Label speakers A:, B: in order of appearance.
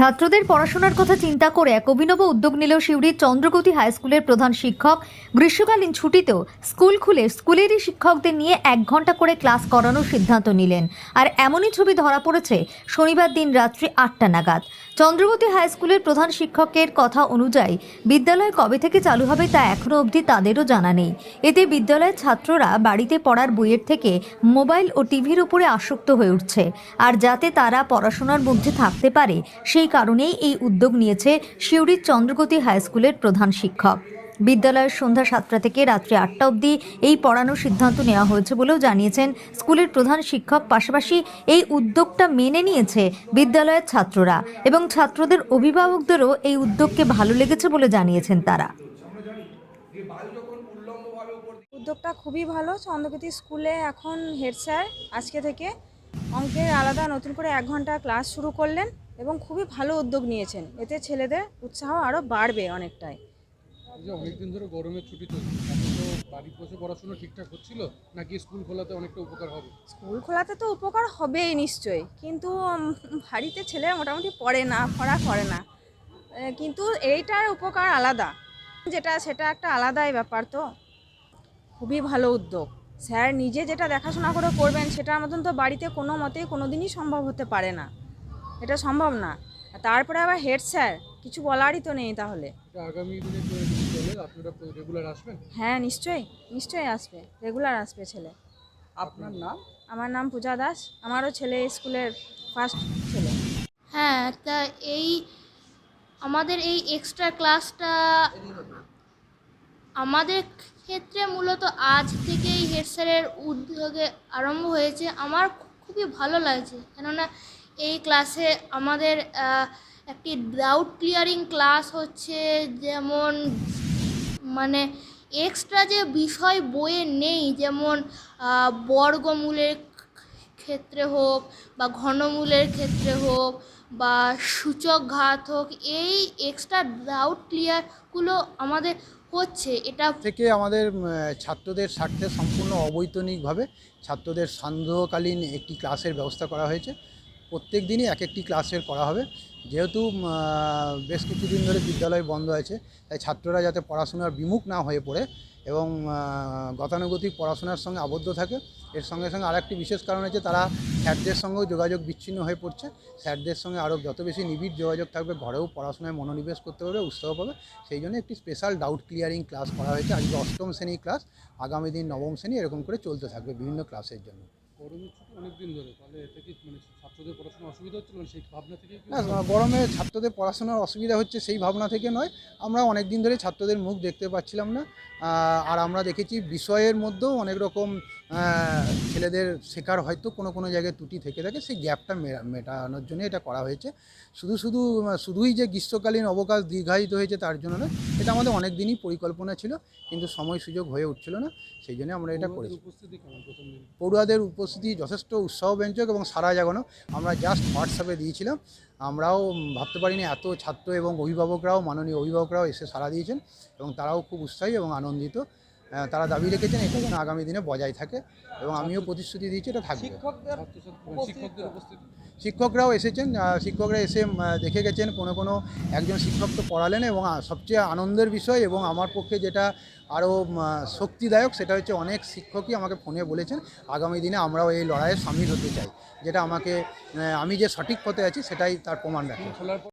A: ছাত্রদের পড়াশোনার কথা চিন্তা করে এক অভিনব উদ্যোগ নিল সিউড়ির চন্দ্রগতি হাই স্কুলের প্রধান শিক্ষক। গ্রীষ্মকালীন ছুটিতেও স্কুল খুলে স্কুলেরই শিক্ষকদের নিয়ে এক ঘণ্টা করে ক্লাস করানোর সিদ্ধান্ত নিলেন। আর এমনই ছবি ধরা পড়েছে শনিবার দিন রাত্রি আটটা নাগাদ। চন্দ্রবতী হাই স্কুলের প্রধান শিক্ষকের কথা অনুযায়ী, বিদ্যালয় কবে থেকে চালু হবে তা এখনও অবধি তাদেরও জানা নেই। এতে বিদ্যালয়ের ছাত্ররা বাড়িতে পড়ার বইয়ের থেকে মোবাইল ও টিভির উপরে আসক্ত হয়ে উঠছে। আর যাতে তারা পড়াশোনার মধ্যে থাকতে পারে, সেই কারণেই এই উদ্যোগ নিয়েছে সিউড়ির চন্দ্রগতি হাই স্কুলের প্রধান শিক্ষক। বিদ্যালয়ের সন্ধ্যা সাতটা থেকে রাত্রি আটটা অবধি এই পড়ানোর সিদ্ধান্ত নেওয়া হয়েছে বলেও জানিয়েছেন স্কুলের প্রধান শিক্ষক। পাশাপাশি এই উদ্যোগটা মেনে নিয়েছে বিদ্যালয়ের ছাত্ররা এবং ছাত্রদের অভিভাবকদেরও এই উদ্যোগকে ভালো লেগেছে বলে জানিয়েছেন তারা।
B: উদ্যোগটা খুবই ভালো। চন্দ্রগতি স্কুলে এখন হেড স্যার আজকে থেকে অঙ্কের আলাদা নতুন করে এক ঘণ্টা ক্লাস শুরু করলেন এবং খুবই ভালো উদ্যোগ নিয়েছেন। এতে ছেলেদের উৎসাহ আরও বাড়বে অনেকটাই।
C: যে অনেকদিন ধরে গরমের ছুটি চলছে তো বাড়ির বসে পড়াশোনা ঠিকঠাক হচ্ছিল নাকি স্কুল খোলাতে অনেকটা উপকার হবে?
B: স্কুল খোলাতে তো উপকার হবেই নিশ্চয়ই কিন্তু বাড়িতে ছেলে মোটামুটি পড়ে না পড়া করে না। কিন্তু এইটার উপকার আলাদা যেটা সেটা একটা আলাদাই ব্যাপার তো। খুবই ভালো উদ্যোগ। স্যার নিজে যেটা দেখাশোনা করে করবেন সেটার মতন তো বাড়িতে কোনো মতেই কোনো দিনই সম্ভব হতে পারে না। এটা সম্ভব না। তারপরে আবার হেড স্যার কিছু বলারই তো নেই তাহলে।
C: আগামী দিনে আপনারা রেগুলার আসবেন?
B: হ্যাঁ নিশ্চয়ই নিশ্চয়ই আসবে রেগুলার আসবে ছেলে।
C: আপনার নাম?
B: আমার নাম পূজা দাস আমারও ছেলে স্কুলের ফার্স্ট ছেলে।
D: হ্যাঁ তা এই আমাদের এই এক্সট্রা ক্লাসটা আমাদের ক্ষেত্রে মূলত আজ থেকেই হেড স্যারের উদ্যোগে আরম্ভ হয়েছে। আমার খুবই ভালো লাগছে কেননা এই ক্লাসে আমাদের একটি ডাউট ক্লিয়ারিং ক্লাস হচ্ছে যেমন মানে এক্সট্রা যে বিষয় বইয়ে নেই, যেমন বর্গমূলের ক্ষেত্রে হোক বা ঘনমূলের ক্ষেত্রে হোক বা সূচক ঘাত হোক, এই এক্সট্রা ডাউট ক্লিয়ারগুলো আমাদের হচ্ছে। এটা
E: থেকে আমাদের ছাত্রদের স্বার্থে সম্পূর্ণ অবৈতনিকভাবে ছাত্রদের সান্ধ্যকালীন একটি ক্লাসের ব্যবস্থা করা হয়েছে। প্রত্যেক দিনই এক একটি ক্লাসের করা হবে। যেহেতু বেশ কিছুদিন ধরে বিদ্যালয় বন্ধ আছে, তাই ছাত্ররা যাতে পড়াশোনার বিমুখ না হয়ে পড়ে এবং গতানুগতিক পড়াশোনার সঙ্গে আবদ্ধ থাকে, এর সঙ্গে সঙ্গে আরেকটি বিশেষ কারণ হচ্ছে তারা স্যারদের সঙ্গেও যোগাযোগ বিচ্ছিন্ন হয়ে পড়ছে। স্যারদের সঙ্গে আরও যত বেশি নিবিড় যোগাযোগ থাকবে, ঘরেও পড়াশোনায় মনোনিবেশ করতে পারবে, উৎসাহ পাবে। সেই জন্য একটি স্পেশাল ডাউট ক্লিয়ারিং ক্লাস করা হয়েছে। আজকে অষ্টম শ্রেণির ক্লাস আগামী দিন নবম শ্রেণি এরকম করে চলতে থাকবে বিভিন্ন ক্লাসের জন্য।
C: অনেকদিন ধরে তাহলে এতে কি মানে ছাত্রদের পড়াশোনা অসুবিধা হচ্ছিল মানে সেই ভাবনা থেকে
E: না গরমে ছাত্রদের পড়াশোনার অসুবিধা হচ্ছে সেই ভাবনা থেকে নয়। আমরা অনেক দিন ধরে ছাত্রদের মুখ দেখতে পাচ্ছিলাম না। আর আমরা দেখেছি বিষয়ের মধ্যেও অনেক রকম ছেলেদের শেখার হয়তো কোনো কোনো জায়গায় ত্রুটি থেকে থাকে সেই গ্যাপটা মেটানোর জন্য এটা করা হয়েছে। শুধু শুধু শুধুই যে গ্রীষ্মকালীন অবকাশ দীর্ঘায়িত হয়েছে তার জন্য নয় এটা আমাদের অনেক দিনই পরিকল্পনা ছিল কিন্তু সময় সুযোগ হয়ে উঠছিল না সেই জন্য আমরা এটা করেছি। পড়ুয়াদের উপস্থিতি যথেষ্ট উৎসাহব্যঞ্জক এবং সারা জাগানো আমরা জাস্ট হোয়াটসঅ্যাপে দিয়েছিলাম। আমরাও ভাবতে পারিনি এত ছাত্র এবং অভিভাবকরাও, মাননীয় অভিভাবকরাও এসে সারা দিয়েছেন এবং তারাও খুব উৎসাহী এবং আনন্দিত। তারা দাবি রেখেছেন এটা যেন আগামী দিনে বজায় থাকে এবং আমিও প্রতিশ্রুতি দিয়েছি এটা থাকবে। শিক্ষকরাও এসেছেন শিক্ষকরা এসে দেখে গেছেন কোনো কোনো একজন শিক্ষক তো পড়ালেন এবং সবচেয়ে আনন্দের বিষয় এবং আমার পক্ষে যেটা আরও শক্তিদায়ক সেটা হচ্ছে অনেক শিক্ষকই আমাকে ফোনে বলেছেন আগামী দিনে আমরাও এই লড়াইয়ে সামিল হতে চাই। যেটা আমাকে আমি যে সঠিক পথে আছি সেটাই তার প্রমাণ রাখে।